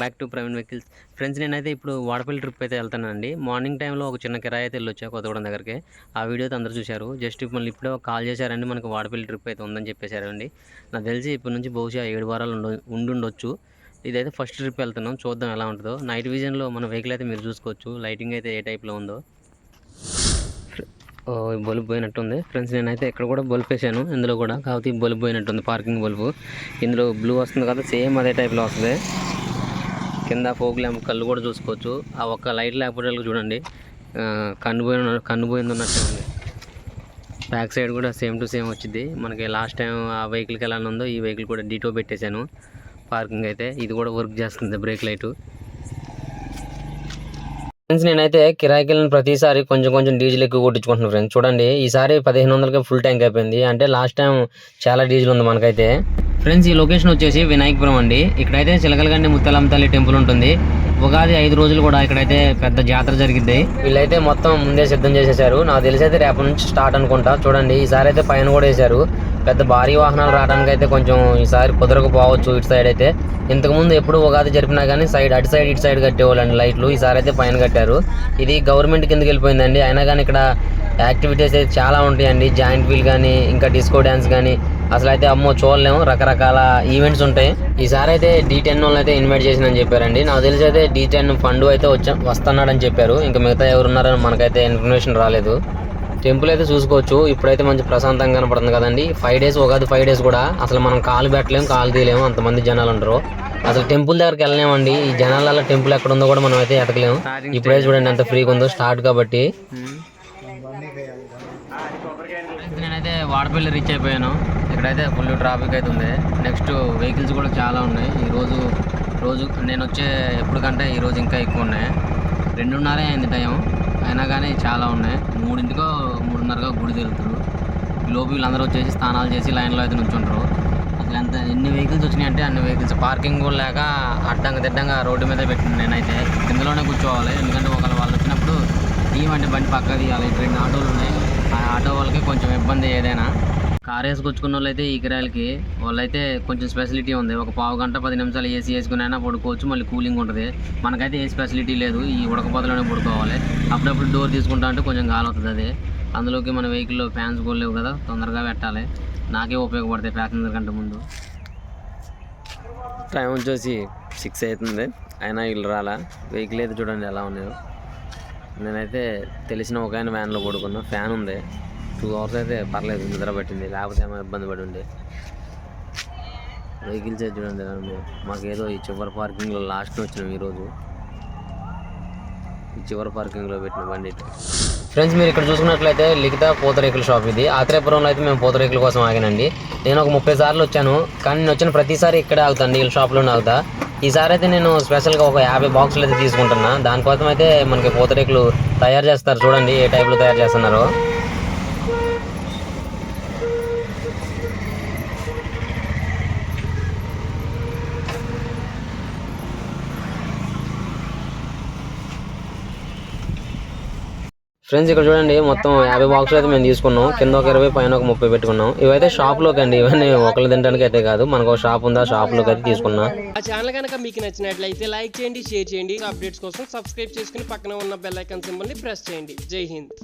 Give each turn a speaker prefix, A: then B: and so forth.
A: Back to Praveen vehicles friends నేనైతే ఇప్పుడు Vadapalli trip అయితే వెళ్తానండి మార్నింగ్ టైంలో ఒక చిన్న కిరాయి అయితే వెళ్ళొచ్చా కొత్తగూడెం దగ్గరికి. ఆ వీడియో అయితే అందరూ చూశారు. జస్ట్ మళ్ళీ ఇప్పుడే కాల్ చేశారండి. మనకు వాడపల్లి ట్రిప్ అయితే ఉందని చెప్పేశారండి. నాకు తెలిసి ఇప్పటి నుంచి బహుశా ఏడు వారాలు ఉండ ఉండుండొచ్చు. ఇదైతే ఫస్ట్ ట్రిప్ వెళ్తున్నాం. చూద్దాం ఎలా ఉంటుందో. నైట్ విజన్లో మన వెహికల్ అయితే మీరు చూసుకోవచ్చు. లైటింగ్ అయితే ఏ టైప్లో ఉందో. బల్బు పోయినట్టుంది. ఫ్రెండ్స్ నేనైతే ఇక్కడ కూడా బల్బ్ వేసాను. ఇందులో కూడా. కాకపోతే బల్బు పోయినట్టుంది. Parking bulb. ఇందులో బ్లూ వస్తుంది కదా సేమ్ అదే టైప్లో వస్తుంది. కింద ఫోక్ ల్యాంప్ కళ్ళు కూడా చూసుకోవచ్చు. ఆ ఒక్క లైట్ లేకపోతే చూడండి. కన్నుపోయిన కన్ను ఉన్నట్టు కన్ను ఉంది. బ్యాక్ సైడ్ కూడా సేమ్ టు సేమ్ వచ్చింది. మనకి లాస్ట్ టైం ఆ వెహికల్కి ఎలా ఉందో ఈ వెహికల్ కూడా డీటో పెట్టేశాను. పార్కింగ్ అయితే ఇది కూడా వర్క్ చేస్తుంది బ్రేక్ లైటు. ఫ్రెండ్స్ నేనైతే కిరాయికి వెళ్ళిన ప్రతిసారి కొంచెం కొంచెం డీజిల్ ఎక్కువ కొట్టించుకుంటున్నాను ఫ్రెండ్స్. చూడండి ఈసారి పదిహేను వందలకే ఫుల్ ట్యాంక్ అయిపోయింది. అంటే లాస్ట్ టైం చాలా డీజిల్ ఉంది మనకైతే. ఫ్రెండ్స్ ఈ లొకేషన్ వచ్చేసి వినాయకపురం అండి. ఇక్కడైతే చిలకలగండి ముత్తలమ్మ తల్లి టెంపుల్ ఉంటుంది. ఉగాది ఐదు రోజులు కూడా ఇక్కడైతే పెద్ద జాతర జరిగింది వీళ్ళైతే మొత్తం ముందే సిద్ధం చేసేసారు. నాకు తెలిసి అయితే రేపటి నుంచి స్టార్ట్ అనుకుంటా. చూడండి ఈసారి అయితే పైన కూడా వేశారు. పెద్ద భారీ వాహనాలు రావడానికి అయితే కొంచెం ఈసారి కుదరకపోవచ్చు ఇటు సైడ్ అయితే. ఇంతకుముందు ఎప్పుడు ఉగాది జరిపినా కానీ సైడ్ అటు సైడ్ ఇటు సైడ్ కట్టేవాళ్ళండి లైట్లు. ఈసారి అయితే పైన కట్టారు. ఇది గవర్నమెంట్ కిందకి వెళ్ళిపోయిందండి. అయినా కానీ ఇక్కడ యాక్టివిటీస్ అయితే చాలా ఉంటాయండి. జాయింట్ వీల్ కానీ ఇంకా డిస్కో డ్యాన్స్ కానీ అసలు అయితే అమ్మో చూడలేము. రకరకాల ఈవెంట్స్ ఉంటాయి. ఈసారి అయితే డీ టెన్ వాళ్ళు అయితే ఇన్వైట్ చేసిందని చెప్పారండి. నాకు తెలిసి అయితే డీ టెన్ ఫండ్ అయితే వచ్చా వస్తున్నాడని చెప్పారు. ఇంకా మిగతా ఎవరున్నారని మనకైతే ఇన్ఫర్మేషన్ రాలేదు. టెంపుల్ అయితే చూసుకోవచ్చు. ఇప్పుడైతే మంచి ప్రశాంతంగా కనపడుతుంది కదండి. Five days Ugadi five days కూడా అసలు మనం కాలు పెట్టలేము కాలు తీయలేము అంతమంది జనాలు ఉంటారు అసలు టెంపుల్ దగ్గరికి వెళ్ళలేమండి. ఈ జనాల టెంపుల్ ఎక్కడ ఉందో కూడా మనం అయితే ఎతకలేము ఇప్పుడే చూడండి ఎంత ఫ్రీగా ఉందో స్టార్ట్ కాబట్టి. నేనైతే వాడపల్లి రీచ్ అయిపోయాను. ఇక్కడైతే ఫుల్ ట్రాఫిక్ అయితే ఉంది. నెక్స్ట్ వెహికల్స్ కూడా చాలా ఉన్నాయి. ఈరోజు రోజు నేను వచ్చే ఎప్పటికంటే ఈరోజు ఇంకా ఎక్కువ ఉన్నాయి. రెండున్నరే అయింది టైం అయినా కానీ చాలా ఉన్నాయి. మూడింటికో మూడున్నరగా గుడి తిరుగుతారు. లోపు వీళ్ళందరూ వచ్చేసి స్నానాలు చేసి లైన్లో అయితే నుంచుంటారు. అసలు ఎంత ఎన్ని వెహికల్స్ వచ్చినాయి అంటే అన్ని వెహికల్స్. పార్కింగ్ కూడా లేక అడ్డంగా తిడ్డంగా రోడ్డు మీద పెట్టిన నేనైతే. కిందలోనే కూర్చోవాలి. ఎందుకంటే ఒకవేళ వాళ్ళు వచ్చినప్పుడు తీయమంటే బండి పక్క తీయాలి. రెండు ఆటోలు ఉన్నాయి. ఆ ఆటో వాళ్ళకి కొంచెం ఇబ్బంది ఏదైనా. కార్ వేసుకొచ్చుకున్న వాళ్ళైతే ఈ కిరాయిలకి వాళ్ళైతే కొంచెం స్పెసిలిటీ ఉంది. ఒక పావు గంట పది నిమిషాలు ఏసీ వేసుకుని అయినా పడుకోవచ్చు మళ్ళీ కూలింగ్ ఉంటుంది. మనకైతే ఏ స్పెసిలిటీ లేదు. ఈ ఉడకపోతలోనే పడుకోవాలి. అప్పుడప్పుడు డోర్ తీసుకుంటా అంటే కొంచెం గాలి అవుతుంది అది. అందులోకి మన వెహికల్లో ఫ్యాన్స్ కూడా లేవు కదా తొందరగా పెట్టాలి. నాకే ఉపయోగపడతాయి ప్యాసింజర్ కంటే ముందు. టైం వచ్చేసి సిక్స్ అవుతుంది. అయినా వీళ్ళు రాలా. వెహికల్ అయితే చూడండి ఎలా ఉన్నాయో నేనైతే తెలిసిన ఒక ఆయన వ్యాన్లో పడుకున్నా. ఫ్యాన్ ఉంది. టూ అవర్స్ అయితే పర్లేదు నిద్ర పట్టింది. లేకపోతే ఏమో ఇబ్బంది పడి ఉండే. వెహికల్స్ చూడండి ఎలా మాకు ఏదో ఈ చివరి పార్కింగ్లో లాస్ట్ వచ్చినాం ఈరోజు. ఈ చివరి పార్కింగ్లో పెట్టిన బండి ఫ్రెండ్స్ మీరు ఇక్కడ చూసుకున్నట్లయితే లిఖిత పూతరేకుల షాప్ ఇది. ఆత్రేపురంలో అయితే మేము పూతరేకుల కోసం ఆగానండి. నేను ఒక ముప్పై సార్లు వచ్చాను. కానీ నేను వచ్చిన ప్రతిసారి ఇక్కడే ఆగుతాను వీళ్ళ షాప్లోనే ఆగుతా. ఈసారి అయితే నేను స్పెషల్గా ఒక యాభై బాక్సులు అయితే తీసుకుంటున్నా. దానికోసం అయితే మనకి పూతరేకులు తయారు చేస్తారు. చూడండి ఏ టైప్లో తయారు చేస్తున్నారో. ఫ్రెండ్స్ ఇక్కడ చూడండి మొత్తం యాభై బాక్సులు అయితే మేము తీసుకున్నాం. కింద ఒక ఇరవై పైన ఒక ముప్పై పెట్టుకున్నాం. ఇవైతే షాప్లోకి అండి ఇవన్నీ ఒకళ్ళు తినడానికి అయితే కాదు. మనకు ఒక షాప్ ఉందా షాప్లోకి అయితే తీసుకున్నా.
B: ఆ ఛానల్ కనుక మీకు నచ్చినట్లయితే లైక్ చేయండి షేర్ చేయండి. అప్డేట్స్ కోసం సబ్స్క్రైబ్ చేసుకుని పక్కన ఉన్న బెల్ ఐకాన్ సింబల్ని ప్రెస్ చేయండి. జై హింద్.